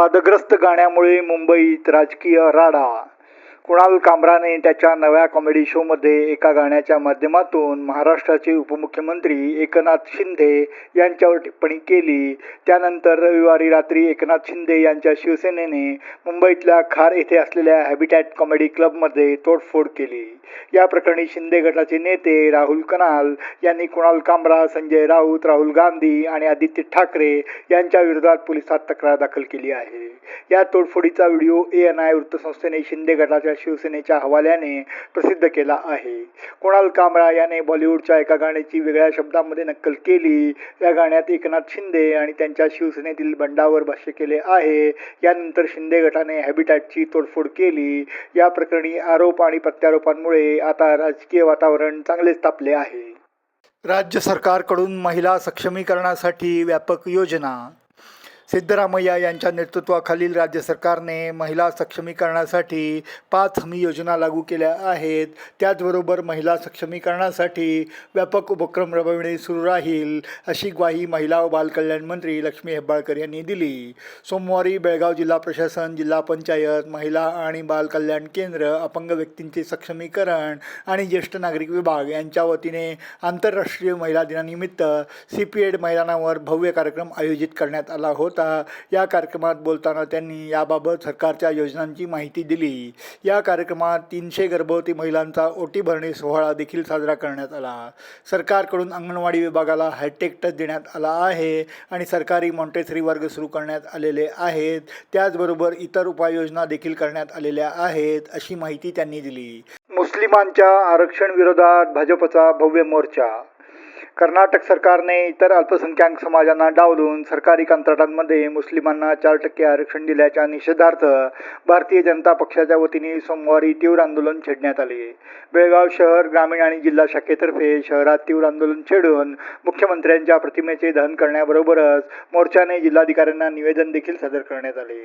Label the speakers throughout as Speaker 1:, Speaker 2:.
Speaker 1: वादग्रस्त गाण्यामुळे मुंबईत राजकीय राडा. कुणाल कामराने त्याच्या नव्या कॉमेडी शोमध्ये एका गाण्याच्या माध्यमातून महाराष्ट्राचे उपमुख्यमंत्री एकनाथ शिंदे यांच्यावर टिप्पणी केली. त्यानंतर रविवारी रात्री एकनाथ शिंदे यांच्या शिवसेनेने मुंबईतल्या खार येथे असलेल्या हॅबिटॅट कॉमेडी क्लबमध्ये तोडफोड केली. या प्रकरणी शिंदे गटाचे नेते राहुल कनाल यांनी कुणाल कामरा संजय राऊत राहुल गांधी आणि आदित्य ठाकरे यांच्या विरोधात पोलिसात तक्रार दाखल केली आहे. या तोडफोडीचा व्हिडिओ ए एन आय वृत्तसंस्थेने शिंदे गटाच्या शिवसेनेच्या हवाल्याने प्रसिद्ध केला आहे. कुणाल कांबळा याने बॉलिवूडच्या एका गाण्याची वेगळ्या शब्दांमध्ये नक्कल केली. या गाण्यात एकनाथ शिंदे आणि त्यांच्या शिवसेनेतील बंडावर भाष्य केले आहे. यानंतर शिंदे गटाने हॅबिटॅटची तोडफोड केली. या प्रकरणी आरोप आणि प्रत्यारोपांमुळे आता राजकीय वातावरण चांगलेच तापले आहे. राज्य सरकारकडून महिला सक्षमीकरणासाठी व्यापक योजना सिद्धरामय्या यांच्या नेतृत्वाखालील राज्य सरकारने महिला सक्षमीकरणासाठी पाच हमी योजना लागू केल्या आहेत. त्याचबरोबर महिला सक्षमीकरणासाठी व्यापक उपक्रम राबविणे सुरू राहील अशी ग्वाही महिला व बालकल्याण मंत्री लक्ष्मी हेब्बाळकर यांनी दिली. सोमवारी बेळगाव जिल्हा प्रशासन जिल्हा पंचायत महिला आणि बालकल्याण केंद्र अपंग व्यक्तींचे सक्षमीकरण आणि ज्येष्ठ नागरिक विभाग यांच्या वतीने आंतरराष्ट्रीय महिला दिनानिमित्त सी पी एड मैदानावर भव्य कार्यक्रम आयोजित करण्यात आला होता. या कार्यक्रमात बोलताना त्यांनी याबाबत सरकारच्या योजनांची माहिती दिली. या कार्यक्रमात तीनशे गर्भवती महिलांचा ओटी भरणी सोहळा देखील साजरा करण्यात आला. सरकारकडून अंगणवाडी विभागाला हायटेक टच देण्यात आला आहे आणि सरकारी मॉन्टेसरी वर्ग सुरू करण्यात आलेले आहेत. त्याचबरोबर इतर उपाययोजना देखील करण्यात आलेल्या आहेत अशी माहिती त्यांनी दिली. मुस्लिमांच्या आरक्षण विरोधात भाजपचा भव्य मोर्चा कर्नाटक सरकारने इतर अल्पसंख्याक समाजांना डावलून सरकारी कंत्राटांमध्ये मुस्लिमांना चार टक्के आरक्षण दिल्याच्या निषेधार्थ भारतीय जनता पक्षाच्या वतीने सोमवारी तीव्र आंदोलन छेडण्यात आले. बेळगाव शहर ग्रामीण आणि जिल्हा शाखेतर्फे शहरात तीव्र आंदोलन छेडून मुख्यमंत्र्यांच्या प्रतिमेचे दहन करण्याबरोबरच मोर्चाने जिल्हाधिकाऱ्यांना निवेदन देखील सादर करण्यात आले.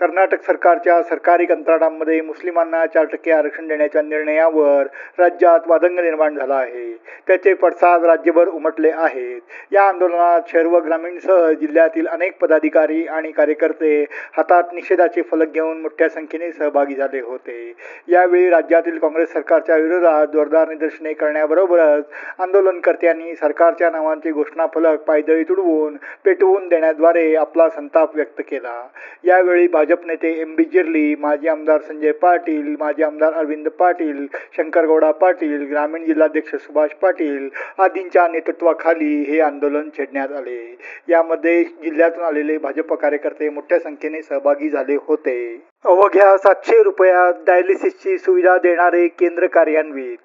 Speaker 1: कर्नाटक सरकारच्या सरकारी कंत्राटांमध्ये मुस्लिमांना चार टक्के आरक्षण देण्याच्या निर्णयावर राज्यात वादंग निर्माण झाला आहे. त्याचे पडसाद राज्यभर उमटले आहेत. या आंदोलनात शहर व ग्रामीणसह जिल्ह्यातील अनेक पदाधिकारी आणि कार्यकर्ते हातात निषेधाचे फलक घेऊन मोठ्या संख्येने सहभागी झाले होते. यावेळी राज्यातील काँग्रेस सरकारच्या विरोधात जोरदार निदर्शने करण्याबरोबरच आंदोलनकर्त्यांनी सरकारच्या नावांचे घोषणाफलक पायदळी तुडवून पेटवून देण्याद्वारे आपला संताप व्यक्त केला. यावेळी भाजप नेते एम बी जिर्ली माजी आमदार संजय पाटील माजी आमदार अरविंद पाटील शंकरगौडा पाटील ग्रामीण जिल्हाध्यक्ष सुभाष पाटील आदींच्या नेतृत्वाखाली हे आंदोलन छेडण्यात आले. यामध्ये जिल्ह्यातून आलेले भाजप कार्यकर्ते मोठ्या संख्येने सहभागी झाले होते. अवघ्या सातशे रुपयात डायलिसिसची सुविधा देणारे केंद्र कार्यान्वित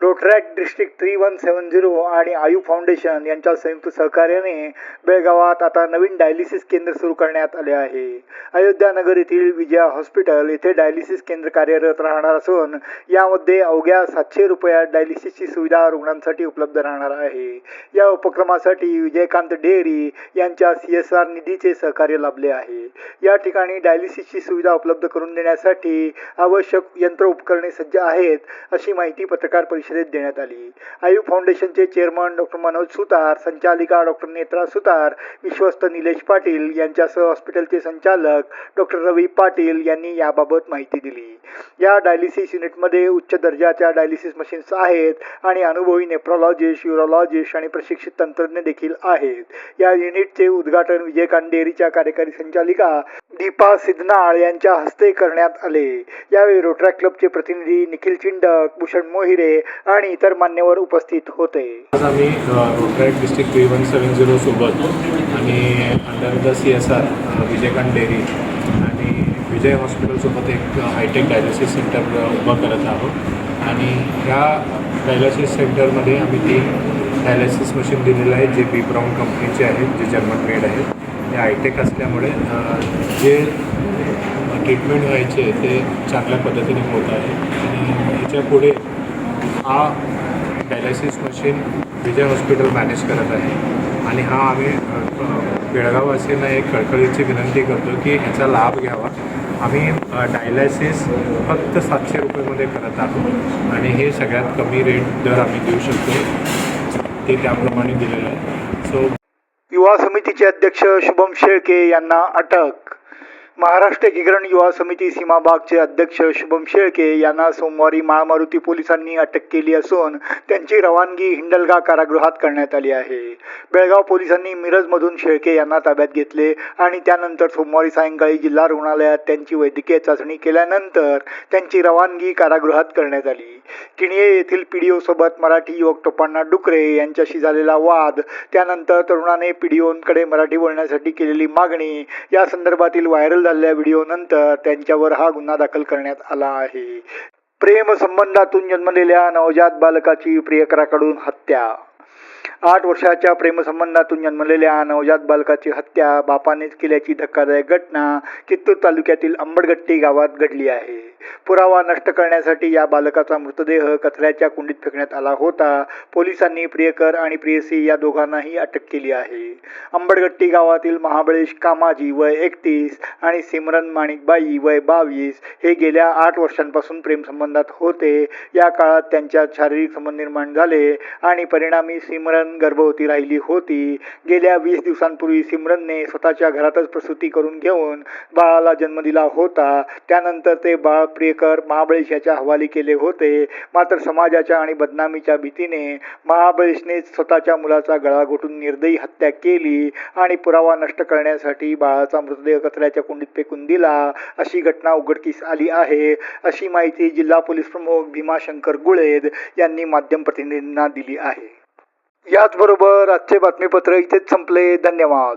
Speaker 1: Rotaract district three one seven zero आणि आयु फाउंडेशन यांच्या संयुक्त सहकार्याने बेळगावात आता नवीन डायलिसिस केंद्र सुरू करण्यात आले आहे. अयोध्या नगर येथील विजया हॉस्पिटल येथे डायलिसिस केंद्र कार्यरत राहणार असून यामध्ये अवघ्या सातशे रुपयात डायलिसिसची सुविधा रुग्णांसाठी उपलब्ध राहणार आहे. या उपक्रमासाठी विजयकांत डेअरी यांच्या सी एस आर निधीचे सहकार्य लाभले आहे. या ठिकाणी डायलिसिसची सुविधा उपलब्ध करून देण्यासाठी आवश्यक यंत्र उपकरणे सज्ज आहेत अशी माहिती पत्रकार परिषद परिषदेत देण्यात आली. आयु फाउंडेशनचे चेअरमन डॉक्टर मनोज सुतार संचालिका डॉक्टर नेत्रा सुतार विश्वस्त निलेश पाटील यांच्यासह हॉस्पिटलचे संचालक डॉक्टर रवी पाटील यांनी याबाबत माहिती दिली. या डायलिसिस युनिटमध्ये उच्च दर्जाच्या डायलिसिस मशीन्स आहेत आणि अनुभवी नेफ्रॉलॉजिस्ट युरोलॉजिस्ट आणि प्रशिक्षित तंत्रज्ञ देखील आहेत. या युनिटचे उद्घाटन विजय कांडेरीच्या कार्यकारी संचालिका दीपा सिद्धनाळ यांच्या हस्ते करण्यात आले. यावेळी रोटरा क्लबचे प्रतिनिधी निखिल चिंडक भूषण मोहिरे आणि इतर मान्यवर उपस्थित होते.
Speaker 2: आज आम्ही Rotaract district three one seven zero सोबत आणि under the C S R Vijaykant dairy आणि विजय हॉस्पिटलसोबत एक हायटेक डायलिसिस सेंटर उभं करत आहोत. आणि ह्या डायलिसिस सेंटरमध्ये आम्ही तीन डायलिसिस मशीन दिलेलं आहे जे बी ब्राऊन कंपनीचे आहेत जे जर्मन मेड आहेत. ते हायटेक असल्यामुळे जे ट्रीटमेंट व्हायचे ते चांगल्या पद्धतीने होत आहे. आणि याच्यापुढे हा dialysis machine Vijay hospital manage करत आहे. आणि हा आम्ही बेळगाववासींना एक कळकळीची विनंती करतो की ह्याचा लाभ घ्यावा. आम्ही डायलायसिस फक्त सातशे रुपयेमध्ये करत आहोत. आणि हे सगळ्यात कमी रेट दर आम्ही देऊ शकतो. ते त्याप्रमाणे दिलेलं आहे. सो
Speaker 1: युवा समितीचे अध्यक्ष शुभम शेळके यांना अटक. महाराष्ट्र एकीकरण युवा समिती सीमाबागचे अध्यक्ष शुभम शेळके यांना सोमवारी माळमारुती पोलिसांनी अटक केली असून त्यांची रवानगी हिंडलगा कारागृहात करण्यात आली आहे. बेळगाव पोलिसांनी मिरजमधून शेळके यांना ताब्यात घेतले आणि त्यानंतर सोमवारी सायंकाळी जिल्हा रुग्णालयात त्यांची वैद्यकीय चाचणी केल्यानंतर त्यांची रवानगी कारागृहात करण्यात आली. किणये येथील पी डी मराठी युवक टोपांना डुकरे यांच्याशी झालेला वाद. त्यानंतर तरुणाने पीडीओंकडे मराठी बोलण्यासाठी केलेली मागणी. या संदर्भातील व्हायरल झालेल्या व्हिडिओनंतर त्यांच्यावर हा गुन्हा दाखल करण्यात आला आहे. प्रेम संबंधातून जन्मलेल्या नवजात बालकाची प्रियकराकडून हत्या. आठ वर्षाच्या प्रेमसंबंधातून जन्मलेल्या नवजात बालकाची हत्या बापानेच केल्याची धक्कादायक घटना कित्तूर तालुक्यातील अंबडगट्टी गावात घडली आहे. पुरावा नष्ट करण्यासाठी या बालकाचा मृतदेह कचऱ्याच्या कुंडीत फेकण्यात आला होता. पोलिसांनी प्रियकर आणि प्रियसी या दोघांनाही अटक केली आहे. अंबडगट्टी गावातील महाबळेश कामाजी वय एकतीस आणि सिमरन माणिकबाई वय बावीस हे गेल्या आठ वर्षांपासून प्रेमसंबंधात होते. या काळात त्यांच्यात शारीरिक संबंध निर्माण झाले आणि परिणामी सिमरन गर्भवती राहिली होती. गेल्या वीस दिवसांपूर्वी सिमरनने स्वतःच्या घरातच प्रसूती करून घेऊन बाळाला जन्म दिला होता. त्यानंतर ते बाळ प्रियकर महाबळेश याच्या हवाली केले होते. मात्र समाजाच्या आणि बदनामीच्या भीतीने महाबळेशने स्वतःच्या मुलाचा गळा घोटून निर्दयी हत्या केली आणि पुरावा नष्ट करण्यासाठी बाळाचा मृतदेह कचऱ्याच्या कुंडीत फेकून दिला. अशी घटना उघडकीस आली आहे. अशी माहिती जिल्हा पोलीस प्रमुख भीमाशंकर गुळेद यांनी माध्यम प्रतिनिधींना दिली आहे. याचबरोबर आजचे बातमीपत्र इथेच संपले. धन्यवाद.